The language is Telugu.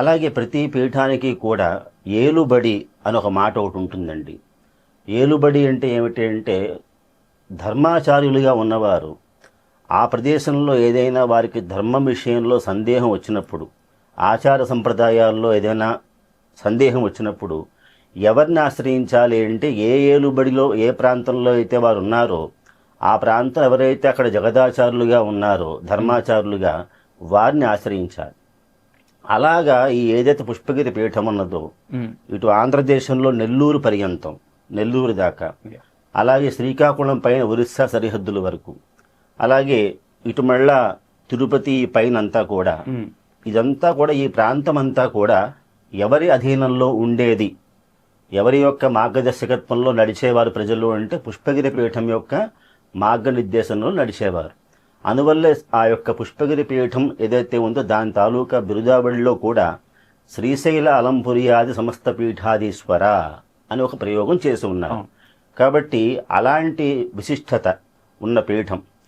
అలాగే ప్రతి పీఠానికి కూడా ఏలుబడి అని ఒక మాట ఒకటి ఉంటుందండి. ఏలుబడి అంటే ఏమిటి అంటే ధర్మాచార్యులుగా ఉన్నవారు ఆ ప్రదేశంలో ఏదైనా వారికి ధర్మం విషయంలో సందేహం వచ్చినప్పుడు ఆచార సంప్రదాయాల్లో ఏదైనా సందేహం వచ్చినప్పుడు ఎవరిని ఆశ్రయించాలి అంటే ఏ ఏలుబడిలో ఏ ప్రాంతంలో అయితే వారు ఉన్నారో ఆ ప్రాంతం ఎవరైతే అక్కడ జగదాచారులుగా ఉన్నారో ధర్మాచారులుగా వారిని ఆశ్రయించాలి. అలాగా ఈ ఏదైతే పుష్పగిరి పీఠం ఉన్నదో. ఇటు ఆంధ్రదేశంలో నెల్లూరు పర్యంతం నెల్లూరు దాకా. అలాగే శ్రీకాకుళం పైన ఒరిస్సా సరిహద్దుల వరకు. అలాగే ఇటు మళ్ళా తిరుపతి పైన అంతా కూడా. ఇదంతా కూడా ఈ ప్రాంతం అంతా కూడా ఎవరి అధీనంలో ఉండేది? ఎవరి యొక్క మార్గదర్శకత్వంలో నడిచేవారు ప్రజలు అంటే పుష్పగిరి పీఠం యొక్క మార్గనిర్దేశంలో నడిచేవారు. అందువల్లే ఆ యొక్క పుష్పగిరి పీఠం ఏదైతే ఉందో దాని తాలూకా బిరుదావళిలో కూడా శ్రీశైల అలంపురియాది సమస్త పీఠాధీశ్వర అని ఒక ప్రయోగం చేసి ఉన్నారు. కాబట్టి అలాంటి విశిష్టత ఉన్న పీఠం